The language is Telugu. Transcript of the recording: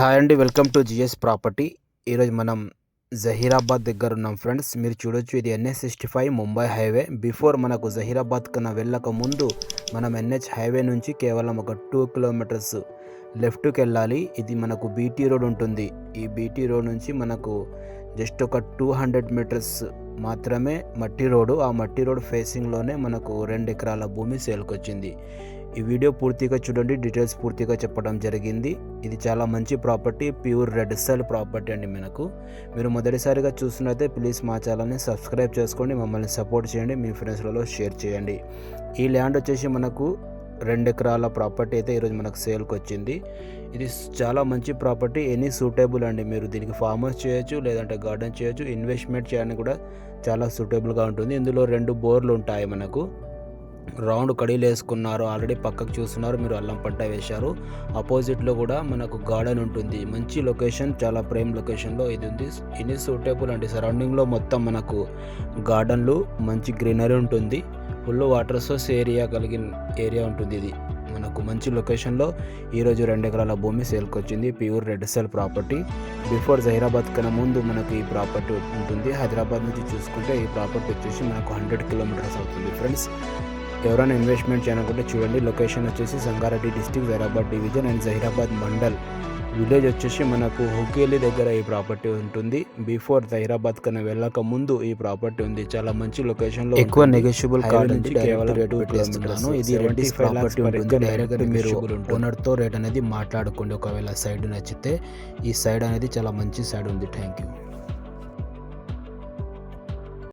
హాయ్ అండి వెల్కమ్ టు జిఎస్ ప్రాపర్టీ. ఈరోజు మనం జహీరాబాద్ దగ్గర ఉన్నాం ఫ్రెండ్స్. మీరు చూడొచ్చు ఇది N H sixty five Mumbai highway. Before మనకు జహీరాబాద్ కన్నా వెళ్ళక ముందు మనం ఎన్హెచ్ హైవే నుంచి కేవలం ఒక టూ కిలోమీటర్స్ లెఫ్ట్కి వెళ్ళాలి. ఇది మనకు బీటీ రోడ్ ఉంటుంది. ఈ బీటీ రోడ్ నుంచి మనకు జస్ట్ ఒక టూ హండ్రెడ్ మీటర్స్ మాత్రమే మట్టి రోడ్డు ఆ మట్టి రోడ్ ఫేసింగ్లోనే మనకు రెండు ఎకరాల భూమి సేల్కి వచ్చింది ఈ వీడియో పూర్తిగా చూడండి డీటెయిల్స్ పూర్తిగా చెప్పడం జరిగింది. ఇది చాలా మంచి property pure red soil property అండి మనకు. మీరు మొదటిసారిగా చూస్తున్నైతే ప్లీజ్ మా ఛానల్ని సబ్స్క్రైబ్ చేసుకోండి మమ్మల్ని సపోర్ట్ చేయండి మీ ఫ్రెండ్స్లలో షేర్ చేయండి. ఈ ల్యాండ్ వచ్చేసి మనకు రెండు ఎకరాల ప్రాపర్టీ అయితే ఈరోజు మనకు సేల్కి వచ్చింది ఇది చాలా మంచి ప్రాపర్టీ ఎనీ సూటబుల్ అండి. మీరు దీనికి ఫామ్ హౌస్ చేయొచ్చు లేదంటే గార్డెన్ చేయొచ్చు ఇన్వెస్ట్మెంట్ చేయడానికి కూడా చాలా సూటబుల్గా ఉంటుంది. ఇందులో రెండు బోర్లు ఉంటాయి మనకు. రౌండ్ కడీలు వేసుకున్నారు ఆల్రెడీ పక్కకు చూస్తున్నారు. మీరు అల్లం పంట వేశారు. ఆపోజిట్లో కూడా మనకు గార్డెన్ ఉంటుంది. మంచి లొకేషన్ చాలా ప్రేమ్ లొకేషన్లో ఇది ఉంది. ఇది సూటేబుల్ అండి. సరౌండింగ్లో మొత్తం మనకు గార్డెన్లు మంచి గ్రీనరీ ఉంటుంది. ఫుల్ వాటర్ సోర్స్ ఏరియా కలిగిన ఏరియా ఉంటుంది ఇది. మనకు మంచి లొకేషన్లో ఈరోజు రెండు ఎకరాల భూమి సేల్కి వచ్చింది pure red soil property. Before Zaheerabad కన్నా ముందు మనకు ఈ ప్రాపర్టీ ఉంటుంది. హైదరాబాద్ నుంచి చూసుకుంటే ఈ ప్రాపర్టీ వచ్చేసి మనకు హండ్రెడ్ కిలోమీటర్స్ అవుతుంది. ఫ్రెండ్స్ ఎవరైనా ఇన్వెస్ట్మెంట్ చేయాలనుకుంటే చూడండి లొకేషన్ వచ్చేసి Sangareddy district Zaheerabad division and Zaheerabad mandal. Village వచ్చేసి మనకు హుకేలి దగ్గర ఈ ప్రాపర్టీ ఉంటుంది. బిఫోర్ జహీరాబాద్ కన్నా వెళ్ళక ముందు ఈ ప్రాపర్టీ ఉంది. చాలా మంచి లొకేషన్లో ఎక్కువ నెగోషియబుల్ కార్డ్ నుంచి కేవలం రేట్ చేస్తున్నాను ఇది రెడ్డి ప్రాపర్టీ ఉంటుంది. డైరెక్ట్ మీరు ఓనర్తో రేట్ అనేది మాట్లాడుకోండి. ఒకవేళ సైడ్ నచ్చితే ఈ సైడ్ అనేది చాలా మంచి సైడ్ ఉంది. Thank you